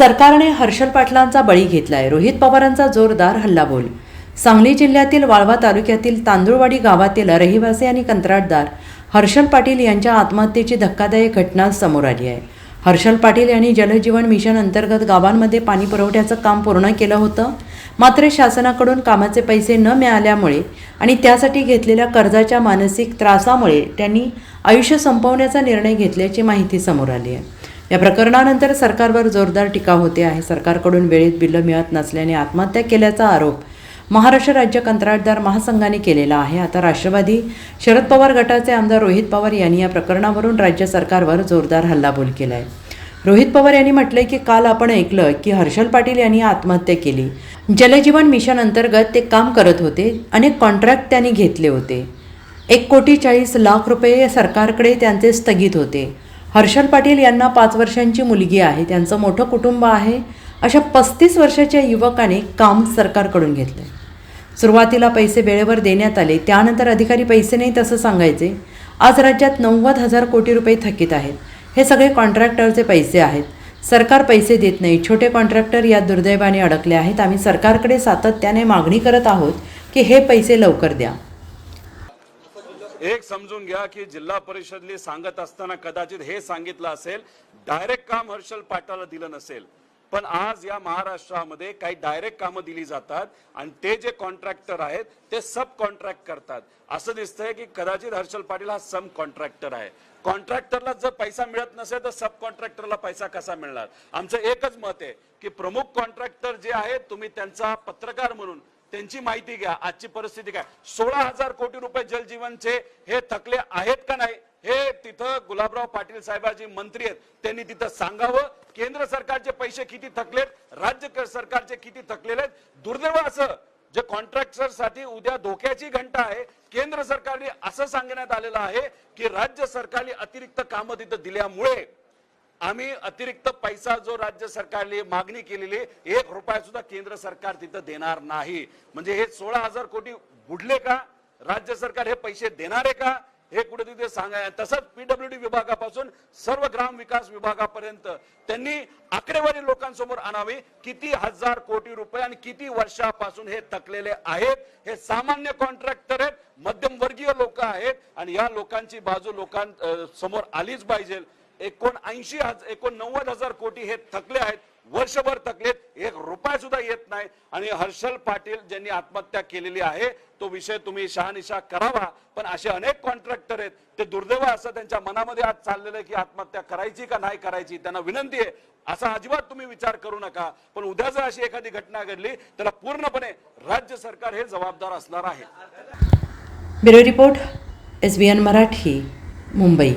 सरकारने हर्षल पाटलांचा बळी घेतलाय. रोहित पवारांचा जोरदार हल्लाबोल. सांगली जिल्ह्यातील वाळवा तालुक्यातील तांदूळवाडी गावातील रहिवासी आणि कंत्राटदार हर्षल पाटील यांच्या आत्महत्येची धक्कादायक घटना समोर आली आहे. हर्षल पाटील यांनी जलजीवन मिशन अंतर्गत गावांमध्ये पाणी पुरवठ्याचं काम पूर्ण केलं होतं. मात्र शासनाकडून कामाचे पैसे न मिळाल्यामुळे आणि त्यासाठी घेतलेल्या कर्जाच्या मानसिक त्रासामुळे त्यांनी आयुष्य संपवण्याचा निर्णय घेतल्याची माहिती समोर आली आहे. या प्रकरणानंतर सरकारवर जोरदार टीका होते आहे. सरकारकडून वेळेत बिल्लं मिळत नसल्याने आत्महत्या केल्याचा आरोप महाराष्ट्र राज्य कंत्राटदार महासंघाने केलेला आहे. आता राष्ट्रवादी शरद पवार गटाचे आमदार रोहित पवार यांनी या प्रकरणावरून राज्य सरकारवर जोरदार हल्लाबोल केला आहे रोहित पवार यांनी म्हटलंय की काल आपण ऐकलं की हर्षल पाटील यांनी आत्महत्या केली. जलजीवन मिशन अंतर्गत ते काम करत होते. अनेक कॉन्ट्रॅक्ट त्यांनी घेतले होते. एक कोटी चाळीस लाख रुपये सरकारकडे त्यांचे स्थगित होते. हर्षल पाटील यांना पाच वर्षांची मुलगी आहे. त्यांचं मोठं कुटुंब आहे. अशा पस्तीस वर्षाच्या युवकाने काम सरकारकडून घेतलं सुरुवातीला पैसे वेळेवर देण्यात आले. त्यानंतर अधिकारी पैसे नाहीत असं सांगायचे. आज राज्यात नव्वद हजार कोटी रुपये थकीत आहेत. हे सगळे कॉन्ट्रॅक्टरचे पैसे आहेत. सरकार पैसे देत नाही. छोटे कॉन्ट्रॅक्टर या दुर्दैवाने अडकले आहेत. आम्ही सरकारकडे सातत्याने मागणी करत आहोत की हे पैसे लवकर द्या. एक समजून घ्या की जिल्हा परिषदली सांगत असताना कदाचित हे सांगितलं असेल डायरेक्ट काम हर्षल पाटाला दिलं नसेल. पण आज या महाराष्ट्रामध्ये काही डायरेक्ट कामं दिली जातात आणि ते जे कॉन्ट्रॅक्टर आहेत ते सब कॉन्ट्रॅक्ट करतात. असं दिसतंय की कदाचित हर्षल पाटील हा सब कॉन्ट्रॅक्टर आहे. कॉन्ट्रॅक्टरला जर पैसा मिळत नसेल तर सब कॉन्ट्रॅक्टरला पैसा कसा मिळणार? आमचं एकच मत आहे की प्रमुख कॉन्ट्रॅक्टर जे आहेत तुम्ही त्यांचा पत्रकार म्हणून त्यांची माहिती घ्या. आजची परिस्थिती काय? सोळा हजार कोटी रुपये जलजीवनचे हे थकले आहेत का नाही? हे तिथं गुलाबराव पाटील साहेबाजी मंत्री आहेत. त्यांनी तिथं सांगावं केंद्र सरकारचे पैसे किती थकलेत? राज्य सरकारचे किती थकलेले आहेत? दुर्दैव असं जे कॉन्ट्रॅक्टरसाठी उद्या धोक्याची घंटा आहे केंद्र सरकारने असं सांगण्यात आलेलं आहे की राज्य सरकारने अतिरिक्त कामं तिथं दिल्यामुळे आम्ही अतिरिक्त पैसा जो राज्य सरकारने मागणी केलेली एक रुपया सुद्धा केंद्र सरकार तिथं देणार नाही. म्हणजे हे सोळा हजार कोटी बुडले का? राज्य सरकार हे पैसे देणार आहे का? हे कुठे तिथे सांगाय तसंच पीडब्ल्यूडी विभागापासून सर्व ग्राम विकास विभागापर्यंत त्यांनी आकडेवारी लोकांसमोर आणावी. किती हजार कोटी रुपये आणि किती वर्षापासून हे थकलेले आहेत? हे सामान्य कॉन्ट्रॅक्टर आहेत मध्यमवर्गीय लोक आहेत आणि या लोकांची बाजू लोकां समोर आलीच पाहिजे. एकोणऐंशी हजार एकोणनव्वद हजार कोटी हे थकले आहेत. वर्षभर थकलेत. एक रुपया सुद्धा येत नाही. आणि हर्षल पाटील ज्यांनी आत्महत्या केलेली आहे तो विषय तुम्ही शहानिशा करावा. पण असे अनेक कॉन्ट्रॅक्टर आहेत. ते दुर्दैव असं त्यांच्या मनामध्ये आज चाललेलं आहे की आत्महत्या करायची का नाही करायची त्यांना विनंती आहे. असा अजिबात तुम्ही विचार करू नका. पण उद्या जर अशी एखादी घटना घडली त्याला पूर्णपणे राज्य सरकार हे जबाबदार असणार आहे. Bureau report S B N Marathi Mumbai.